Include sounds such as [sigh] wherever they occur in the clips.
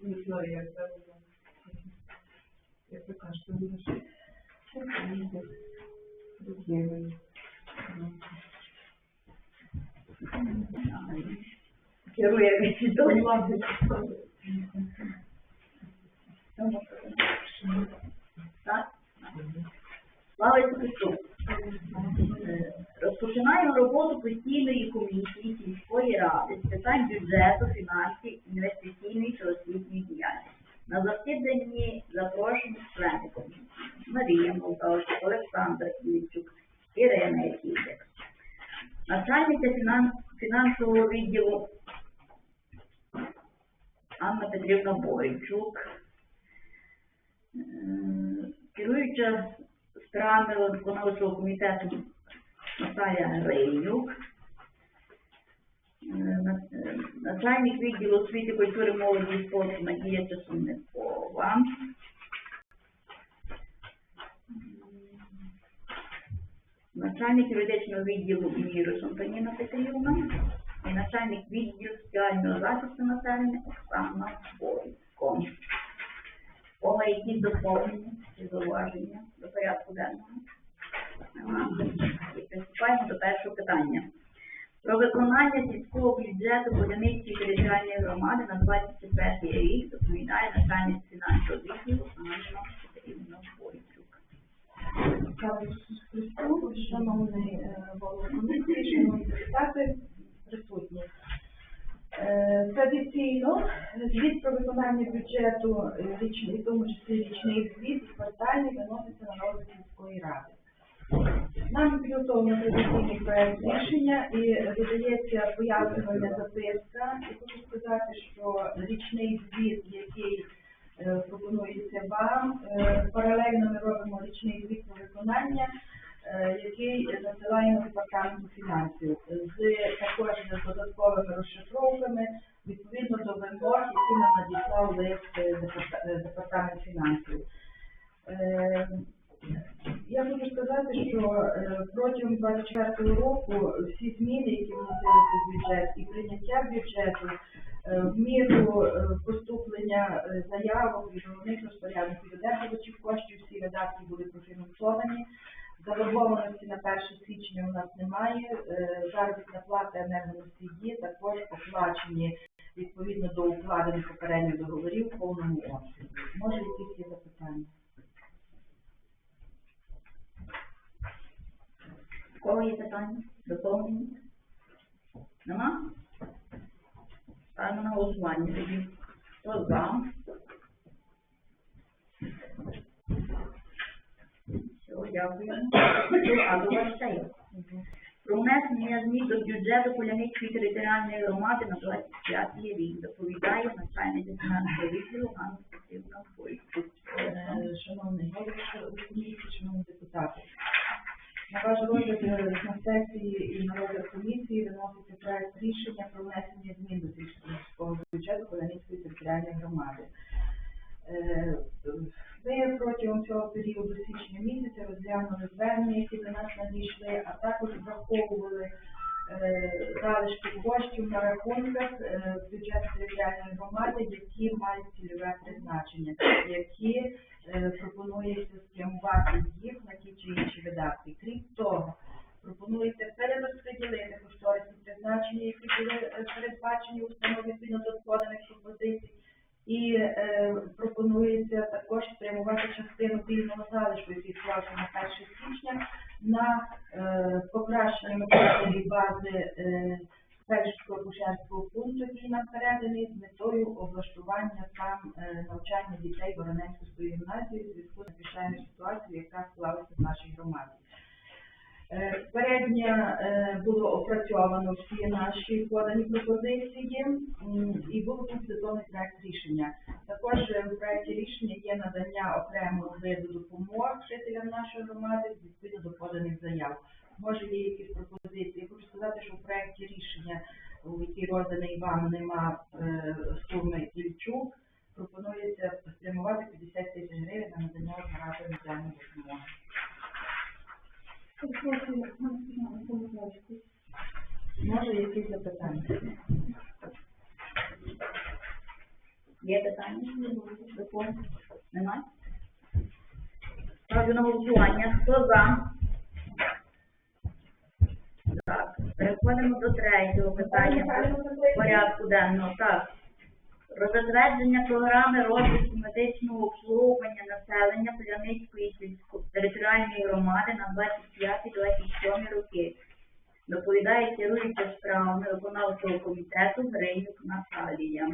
Не знаю, як це буде. Як ви кажете, буде ж. Друзі, Керує відділом. Так? Слава Ісусу Христу! Е, Розпочинаємо роботу постійної комісії сільської ради з питань бюджету, фінансів, інвестиційної та освітньої діяльності. На засіданні запрошені члени комісії Марія Молдавська, Олександр Ільчук, Ірина Яківчик. Начальниця фінанс, фінансового відділу Анна Петрівна Бойчук, Е, керуюча справами виконавчого комітету Наталія Гринюк, Е, е, начальник відділу освіти, культури, молоді і спорту Надія Часовникова, начальник юридичного відділу Мірус Антоніна Петрівна і начальник відділу соціального захисту населення Оксана Бойко. Кого якісь доповнення чи зауваження до порядку денного? Приступаємо до першого питання. Про виконання сільського бюджету Поляницької територіальної громади на 24 рік доповідає начальник фінансового відділу Анна Петрівна Бойчук. Шановний е, комісії, шановні депутати, присутні. Е, Традиційно звіт про виконання бюджету, е, в тому числі річний звіт, квартальний, виноситься на розгляд сільської ради. Нам підготовлено традиційний проект рішення і видається пояснювальна записка. І хочу сказати, що річний звіт, який е, пропонується вам, е, паралельно ми робимо річний звіт про виконання, е, який надсилаємо департаменту фінансів з також з додатковими розшифровками відповідно до вимог, які нам надіслав лист департа- департамент фінансів. Я хочу сказати, що е, протягом 24 року всі зміни, які вносилися в бюджет і прийняття бюджету е, в міру е, поступлення заявок від головних розпорядників видержувачів коштів, всі видатки були профінансовані. Заборгованості на 1 січня у нас немає. Заробітна плата енергоносії також оплачені відповідно до укладених попередньо договорів в повному обсязі. Може, якісь є запитання? У кого є питання? Доповнення? Нема? Ставимо на голосування тоді. Хто за? Все, дякую. А до вас. Про внесення змін до бюджету Поляницької територіальної громади на 25 рік доповідає начальник фінансового відділу Ганна Петрівна Бойко. Е, Шановний голово шановні депутати, на ваш розгляд е, на сесії і на розгляд комісії виноситься проект рішення про внесення змін до сільського бюджету Поляницької територіальної громади. Е, Ми протягом цього періоду січня місяця розглянули звернення, які до нас надійшли, а також враховували е, залишки коштів на рахунках бюджету територіальної громади, які мають цільове призначення, які е, пропонується спрямувати їх на ті чи інші видатки. Крім того, пропонується перерозподілити кошторисні призначення, які були е, передбачені установі відповідно до складених пропозицій. І е, пропонується також спрямувати частину вільного залишку, який склався на 1 січня, на е, покращення матеріальної бази е, фельдшерського акушерського пункту, який нам переданий, з метою облаштування там е, навчання дітей Воронецької гімназії в зв'язку з надзвичайною ситуацією, яка Попередньо е, було опрацьовано всі наші подані пропозиції і було підготовлений проект рішення. Також е, в проекті рішення є надання окремого виду допомог жителям нашої громади відповідно до поданих заяв. Може є якісь пропозиції. Хочу сказати, що в проекті рішення, у який розданий вам, нема е, суми Ільчук. Пропонується спрямувати 50 тисяч гривень на надання одноразової матеріальної допомоги. якісь запитання? Є питання? Немає? Ставлю на голосування. Хто за? Так, переходимо до третього питання порядку денного. Так. Про програми розвитку медичного обслуговування населення Пляницької територіальної громади на 25-27 роки. Доповідає керуюча справами виконавчого комітету Гринюк Наталія.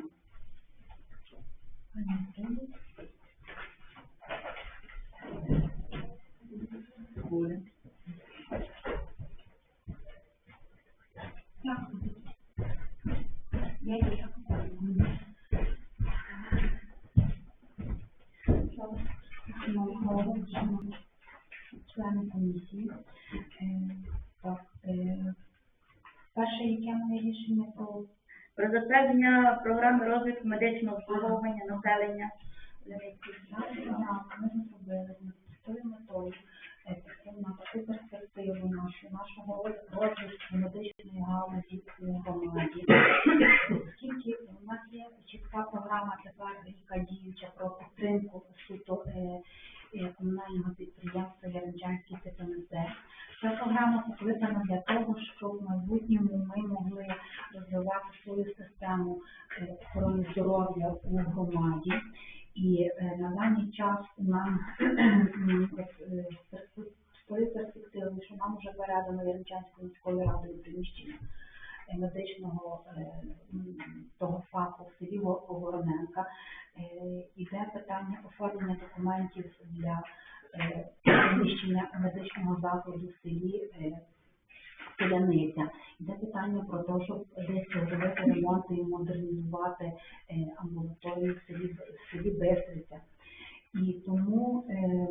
Члени комісії. Е, Так, е, перше, яке моє рішення про Про затвердження програми розвитку медичного обслуговування населення ми зробили з тою метою е, таку перспективу нашу, нашого розвитку медичної галузі громаді. Оскільки нас є чітка програма тепер, яка діюча про підтримку суто комунального підприємства Яремчанський ТПНЗ. Ця програма покликана для того, щоб в майбутньому ми могли розвивати свою систему е, охорони здоров'я у громаді. І е, на даний час нам [clears throat] з тої перспективи, що нам вже передано Яремчанською міською радою приміщення е, медичного того фаху в селі Во- Вороненка, е, іде питання оформлення документів для е, приміщення медичного закладу в селі е, Селяниця. Йде питання про те, щоб десь зробити ремонт і модернізувати амбулаторію в селі, в селі Бестриця. І тому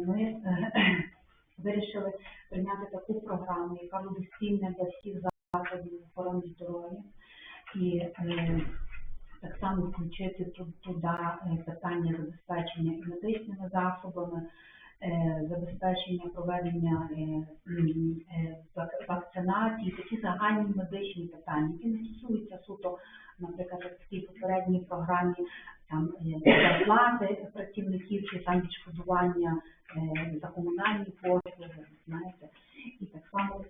ми [clears throat] вирішили прийняти таку програму, яка буде спільна для всіх закладів охорони здоров'я. І так само включити туди е, питання забезпечення і медичними засобами, е, забезпечення проведення е, вакцинації, такі загальні медичні питання, які не стосуються суто, наприклад, в тій попередній програмі там зарплати працівників чи там відшкодування за комунальні послуги, знаєте, і так само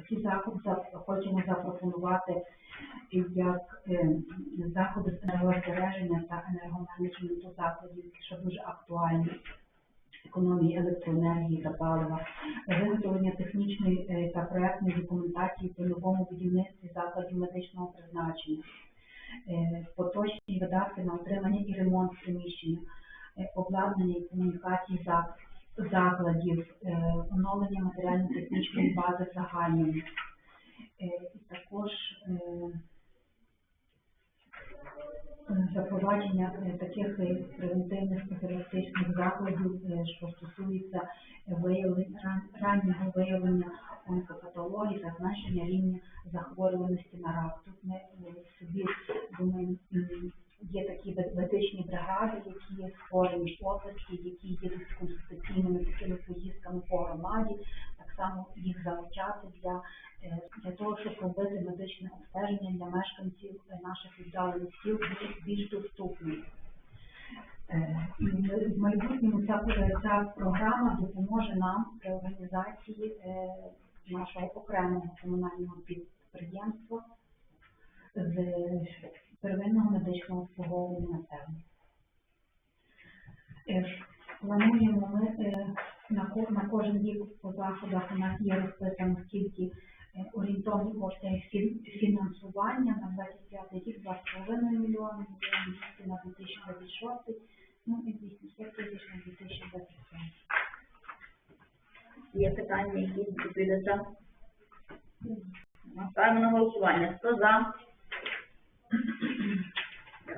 такі заходи хочемо запропонувати як е, заходи з енергозбереження та енергоменеджменту закладів, що дуже актуальні. Економії електроенергії та палива, виготовлення технічної е, та проектної документації по новому будівництві закладів медичного призначення, е, поточні видатки на отримання і ремонт приміщення, е, обладнання і комунікації зак- закладів, е, оновлення матеріально-технічної бази загальної. Е, також е, запровадження таких превентивних профілактичних заходів, е, що стосується раннього виявлення онкопатології та зменшення рівня захворюваності на рак. Тут ми собі думаємо, є такі медичні бригади, які є створені в які з консультаційними такими поїздками по громаді, так само їх залучати для, е, для того, щоб робити медичне обстеження для мешканців наших віддалених сіл більш доступним. Е, В майбутньому ця, ця програма допоможе нам при організації е, нашого окремого комунального підприємства з первинного медичного обслуговування населення. Е, Плануємо ми е, на, кожен рік по заходах у нас є розписано скільки е, орієнтовні кошти фінансування на 25 рік 2,5 мільйони, 200 на 2026, ну і 800 тисяч на 2027. Є питання, які відповідача? Ставимо на голосування. Хто за?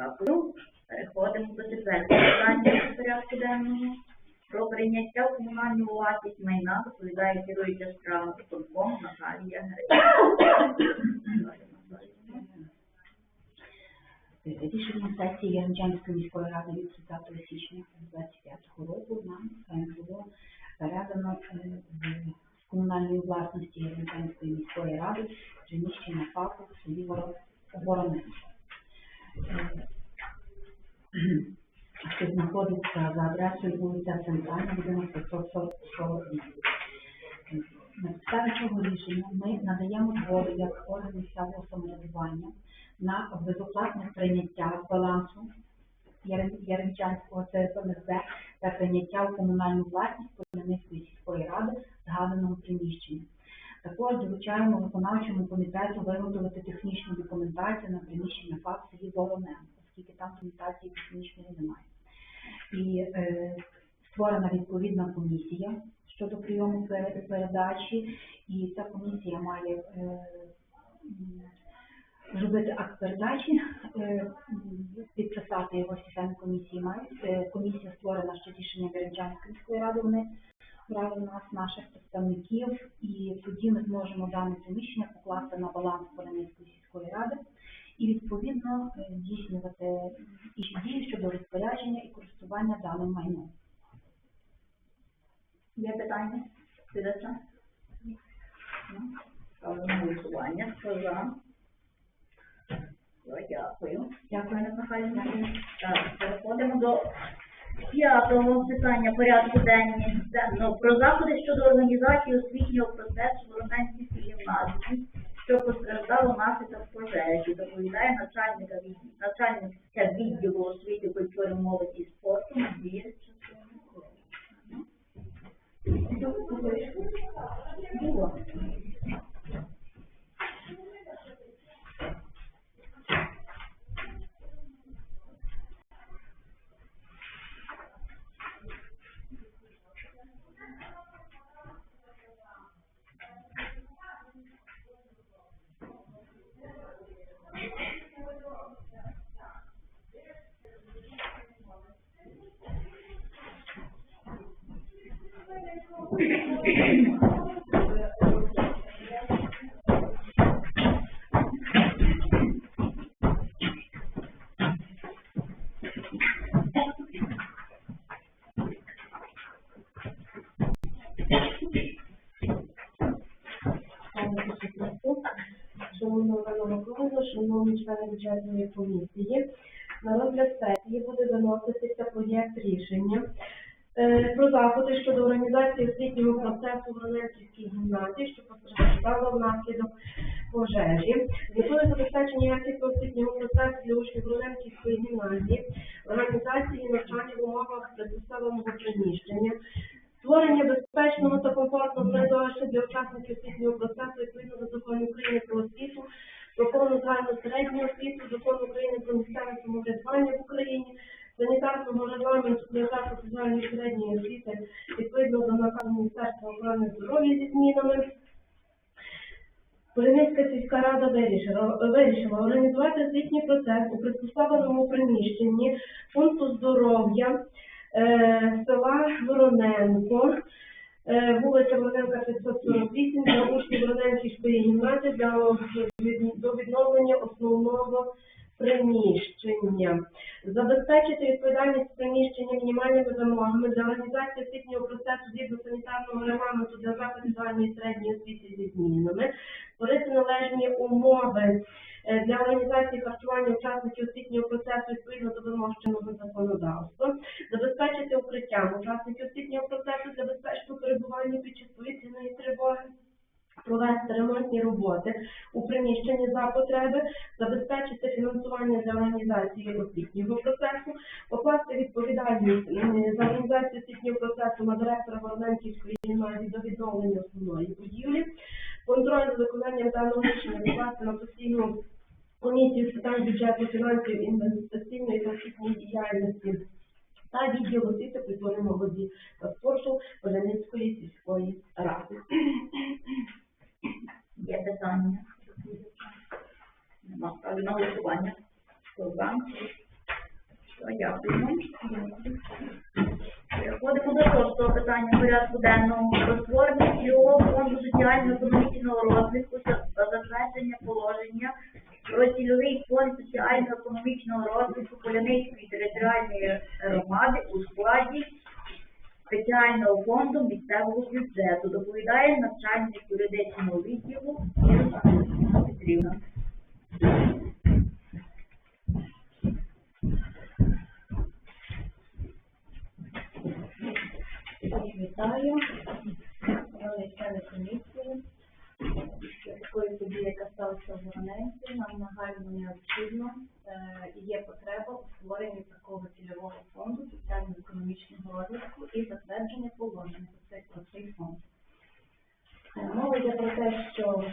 Дякую. Переходимо до четвертого питання порядку денного. Про прийняття в комунальну власність майна доповідає керуюча справа виконкому Наталія Грицька. Рішення сесії Яремчанської міської ради від 30 січня 2025 року нам е, було передано е, в комунальної власності Європейської міської ради приміщення ФАПу в селі Воро- Воронеж. Е, Що знаходиться за адресою вулиця Центральна, будинок 548. На підставі цього рішення ми надаємо згоду як орган місцевого самоврядування на безоплатне прийняття балансу Яр- Яремчанського ЦСМСД та прийняття в комунальну власність Полянської сільської ради згаданого приміщення. Також доручаємо виконавчому комітету виготовити технічну документацію на приміщення ФАП в селі Вороненко, оскільки там документації технічної немає. І е, створена відповідна комісія щодо прийому передачі, і ця комісія має е, м, зробити акт передачі, е, підписати його системі комісії має. Е, Комісія створена ще рішення Бережанської міської ради, вони в нас наших представників, і тоді ми зможемо дане приміщення покласти на баланс Полянської сільської ради і відповідно е, здійснювати інші дії щодо розпорядження і користування даним майном. Є питання? Підача? Ставлю на голосування. Хто за? Дякую. Дякую. Михайлівна. Переходимо до п'ятого питання порядку денного про заходи щодо організації освітнього процесу в Вороненській гімназії, що постраждало внаслідок пожежі. Доповідає начальника від... начальниця відділу освіти, культури, молоді і спорту Надія Часовникова. Було. Шановна Олена Миколаївна, шановні члени бюджетної комісії, на розгляд сесії буде виноситися проєкт рішення е, про заходи щодо організації освітнього процесу в Роненківській гімназії, що постраждала внаслідок пожежі. Метою забезпечення якісного освітнього процесу для учнів Роненківської гімназії, організації навчання в умовах предоставленого приміщення, Створення безпечного та комфортного середовища для учасників освітнього процесу відповідно до закону України про освіту, закону загальну середню освіту, закону України про місцеве самоврядування в Україні, санітарного регламенту закладу загальної середньої освіти відповідно до наказу Міністерства охорони здоров'я зі змінами. Поліницька сільська рада вирішила, вирішила організувати освітній процес у приспособленому приміщенні пункту здоров'я е, села Вороненко, е, вулиця Вороненка 548 для учнів Вороненківської гімназії для до відновлення основного приміщення. Забезпечити відповідальність приміщення мінімальними вимогами для організації освітнього процесу згідно санітарного регламенту для закладів середньої освіти зі змінами, створити належні умови е, для організації харчування учасників освітнього процесу відповідно до вимог чинного законодавства, забезпечити укриттям учасників освітнього процесу для безпечного перебування під час повітряної тривоги. Провести ремонтні роботи у приміщенні за потреби, забезпечити фінансування для організації освітнього процесу, покласти відповідальність за організацію освітнього процесу на директора Вороненківської гімназії до відновлення основної будівлі, контроль за виконанням даного рішення покласти на постійну комісію з питань бюджету, фінансів, інвестиційної та освітньої діяльності та відділ освіти, культури, молоді та спорту Поляницької сільської ради. Є питання? Нема. Ставлю на голосування. Хто за? Дякуємо. Переходимо до шостого питання порядку денного. Про створення цільового фонду соціально-економічного розвитку та затвердження положення про цільовий фонд соціально-економічного розвитку Поляницької територіальної громади у складі спеціального фонду місцевого бюджету. Доповідає начальник юридичного відділу Ірина Петрівна. Вітаю, члени комісії. Такої події, яка сталася в Вороненці, нам нагально необхідно е, і є потреба у створенні такого цільового фонду соціально-економічного розвитку і затвердження положень про цей, про цей фонд. Е, Мова йде про те, що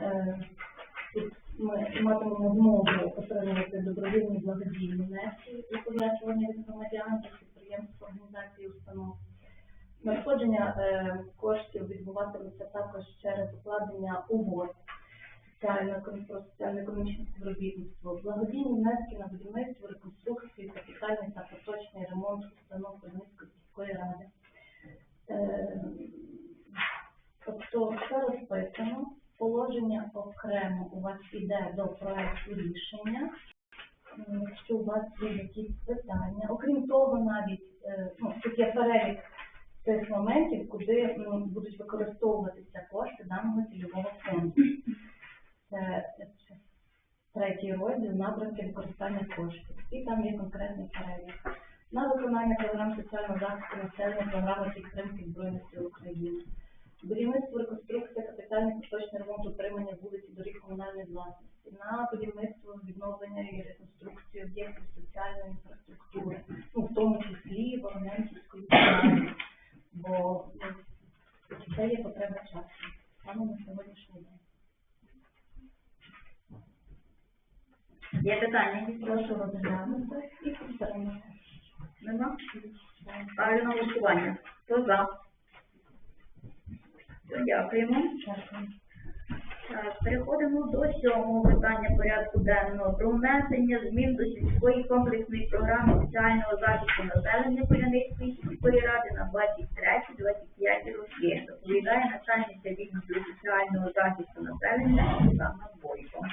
е, тут ми матимемо змогу отримувати добровільні благодійні внески і пожертвування від громадян, від підприємств, організацій, установ. Надходження е, коштів відбуватиметься також через укладення угод соціально про соціально-економічне співробітництво, благодійні внески на будівництво, реконструкцію, та поточний ремонт установ Козницької сільської ради. Е, Тобто все розписано, положення окремо у вас іде до проекту рішення. Якщо у вас є якісь питання, окрім того, навіть е, ну, тут є перелік тих моментів, куди будуть використовуватися кошти даного цільового фонду. Е, третій розділ напрямки використання коштів. І там є конкретний перелік. На виконання програм соціального захисту населення, програми підтримки Збройних сил України. Будівництво, реконструкція, капітальний поточний ремонт, утримання вулиць і доріг комунальної власності, на будівництво, відновлення і реконструкцію об'єктів соціальної інфраструктури, ну, в тому числі Вороненківської бо ну, це є потреба часу, саме на сьогоднішній день. Є питання? якісь? Прошу розглянути і підтримати. Нема? Ставлю на голосування. Хто за? Дякуємо. Переходимо до сьомого питання порядку денного про внесення змін до сільської комплексної програми соціального захисту населення Поляницької сільської ради на 23-25 роки. Доповідає начальниця відділу соціального захисту населення Оксана Бойко.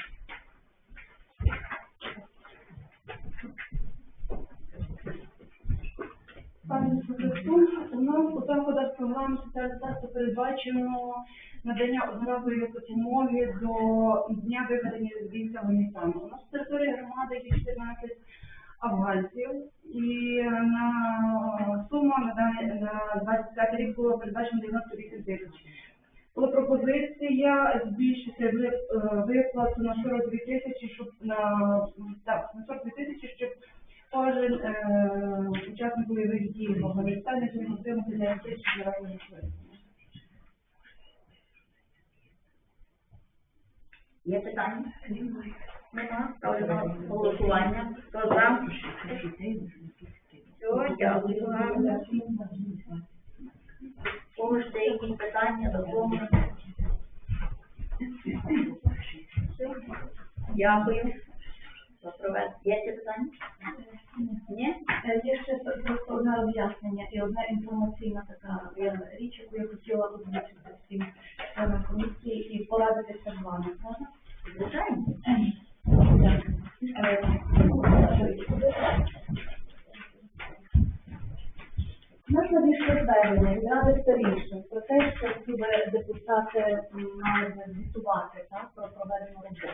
Пане Сократун, у нас у заходах програми захисту передбачено надання одноразової допомоги до дня виведення війська Афганістану. У нас в території громади є 14 афганців, і на сума на даний на 25 рік було передбачено 98 тисяч. Була пропозиція збільшити е, виплату на 42 тисячі, щоб на так, на 42 тисячі, щоб кожен е, учасник бойових дій в Афганістані зміг отримати для разів можливості. Є питання? Нема. Ставлю на голосування. Хто за? Все, дякую. гарно. Кого ще якісь питання, доповнення? Дякую. Є ще питання? Ні? Е, Є ще просто одне роз'яснення і одна інформаційна така е, річ, яку я хотіла озвучити всім членам комісії і порадитися з вами. Можна? Звичайно. Нас надійшло звернення від ради старіших про те, що ці би депутати мали звітувати про проведену роботу.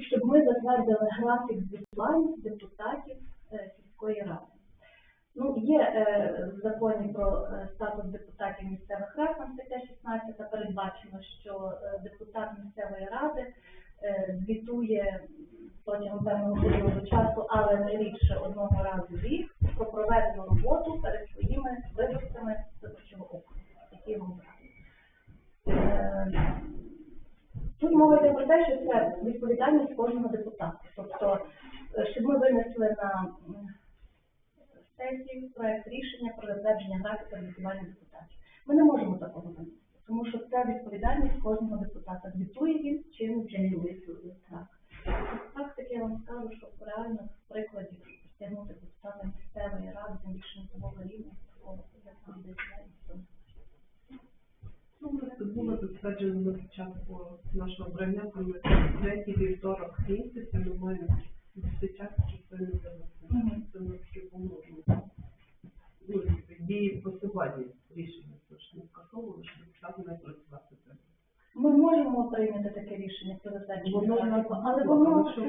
Щоб ми затвердили графік звітувань депутатів е, сільської ради. Ну, є е, в законі про е, статус депутатів місцевих рад, там стаття 16 передбачено, що е, депутат місцевої ради е, звітує протягом певного періоду часу, але не рідше одного разу в рік про проведену роботу перед своїми виборцями Тут мова йде про те, що це відповідальність кожного депутата. Тобто, е, щоб ми винесли на сесію проект рішення про затвердження графіка звітування депутатів. Ми не можемо такого винести, тому що це відповідальність кожного депутата. Звітує він чи не звітує. Так. Так таки я вам скажу, що реально в прикладі притягнути депутата місцевої ради, тим більше нового рівня, такого як буде Ну, це було затверджено на початку нашого обрання, коли третій вівторок місяця ми маємо десять час, щоб це не Мгм. виносити. Це на таке було. дії посилання рішення, то ж не скасовували, що так не працювати треба. Ми можемо прийняти таке рішення про затвердження, але але воно що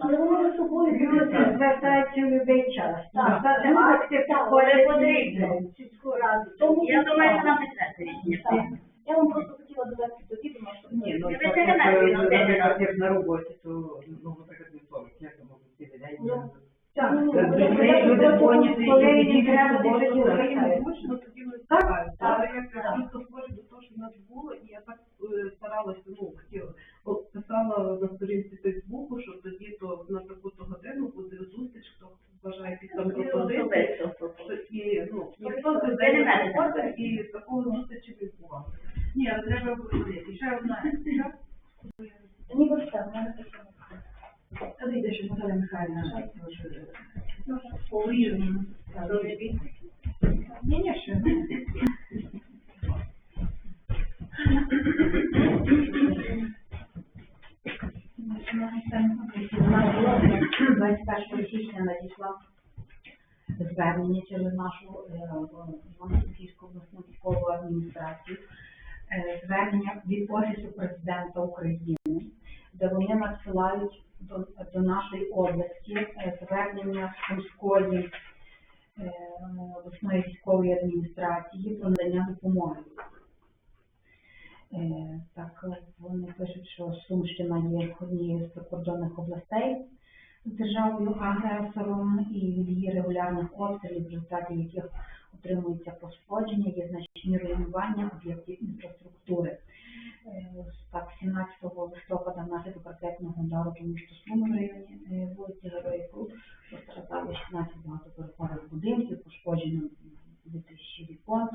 але воно за собою Люди в будь-який час. Так, Так, так, акти потрібно. сільську раду. Тому Я думаю, що так. нам не треба це рішення. Так. Я вам просто хотіла додати до відома, що Ні, ну Ви так, ветеринарію як, на е, тебе наприклад, дали. як на роботі, то, ну, наприклад, вівторок, як там можуть всі день. Ну, Так, Ну, Це ну, люди, ну, люди ну, дзвонять, коли і їм тоді треба просто десь можна. України. Точно тоді не Так, співають. так, Але як так. просто схоже до того, що в нас було, і я так е, старалася, ну, хотіла, от писала на сторінці Фейсбуку, що тоді то на таку-то годину буде зустріч, хто бажає якісь там пропозиції. що І, ну, ніхто з людей не обласної військової адміністрації про надання допомоги. Е, Так, вони пишуть, що Сумщина є однією з прикордонних областей з державою агресором і від її регулярних обстрілів, в результаті яких отримується пошкодження, є значні руйнування об'єктів інфраструктури. Так, 17 листопада внаслідок ракетного удару по місту Суми в районі е, вулиці Героїв Крут постраждали 16 багатоповерхових будинків, пошкоджено 2000 вікон.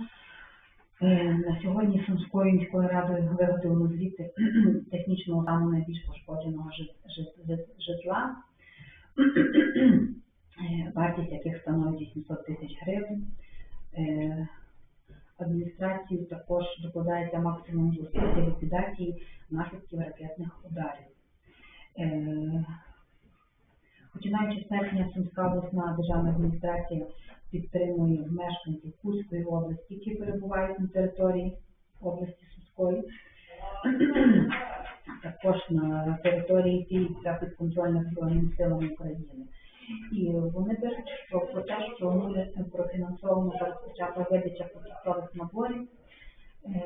Е, На сьогодні Сумською міською радою виготовлено звіти [clears throat] технічного стану найбільш пошкодженого жит- жит- жит- житла, [clears throat] е, вартість яких становить 800 тисяч гривень. Адміністрацію також докладається максимум зусиль для ліквідації наслідків ракетних ударів. Е, Починаючи з серпня Сумська обласна державна адміністрація підтримує мешканців Кузької області, які перебувають на території області Сумської, також на території тієї та підконтрольних Збройним силам України. І вони пишуть, про те, що буде профінансовано та розпочата видача продуктових наборів, е,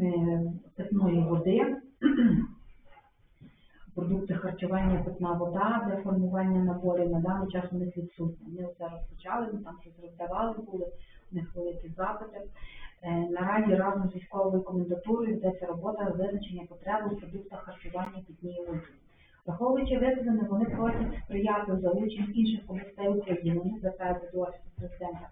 е, питної води, [clears throat] продукти харчування, питна вода для формування наборів на даний час у них відсутні. Вони це розпочали, ми там щось роздавали, були у них великі запити. Е, Наразі разом з військовою комендатурою ведеться робота визначення потреби у продуктах харчування питній воді. Враховуючи викладене, вони просять сприяти залученню інших областей України, звертаються до офісу президента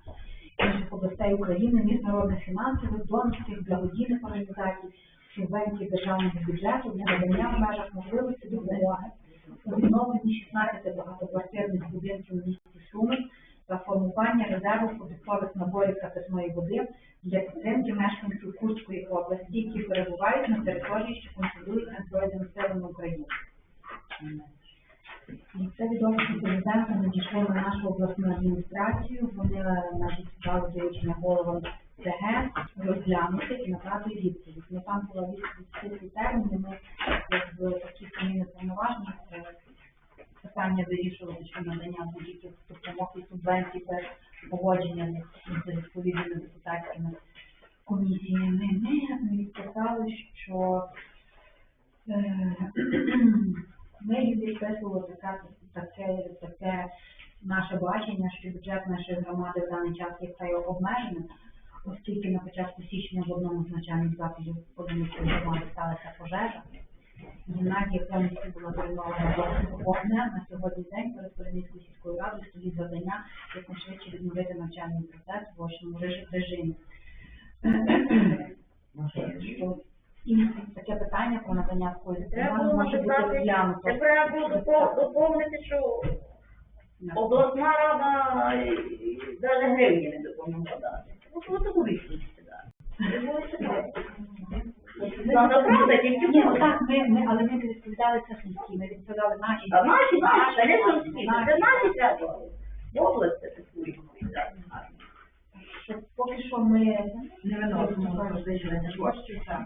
інших областей України, міжнародних фінансових, донорських, благодійних організацій, субвенцій державного бюджету для надання в межах можливості допомоги у відновленні 16 багатоквартирних будинків в місті Суми та формування резерву продуктових наборів та питної води для підтримки мешканців Курської області, які перебувають на території, що контролюється Збройними силами України. Це від офісу президента надійшло на нашу обласну адміністрацію. Вони надіслали доручення головам ТГ розглянути і надати відповідь. Ну там була відповідь терміни, ми якби такі самі неповноважні е, питання вирішувати щодо надання будь-яких допомог і субвенцій без погодження з відповідними депутатськими комісіями. Ми відписали, що е, [clears throat] ми відписували таке, таке, таке наше бачення, що бюджет нашої громади в даний час є вкрай обмеженим, оскільки на початку січня в одному з навчальних закладів Подільської громади сталася пожежа. Гімназія повністю була зруйнована вогнем. На сьогодні день перед Полінською сільською радою стоїть завдання якнайшвидше відновити навчальний процес в очному режи- режимі. Що таке питання про надання такої Треба було може бути написати, розглянуто. це треба було допо- доповнити, що обласна рада навіть гривні не допомогла дати. Ну, тому. Це читати. Ну, правда, тільки Ні, ну правда. так, ми, ми, але ми не відповідали це сумські, ми відповідали наші. А наші, наші, а не сумські, це наші треба. Область це таку відповідальність. що поки що ми Не виносимо розличення площі, так.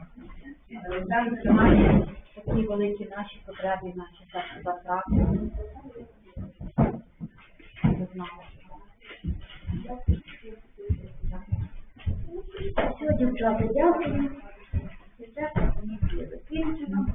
Розглянути має такі великі наші потреби, наші затрати. Все, дівчата, дякую. Дівчата, комісія закінчена.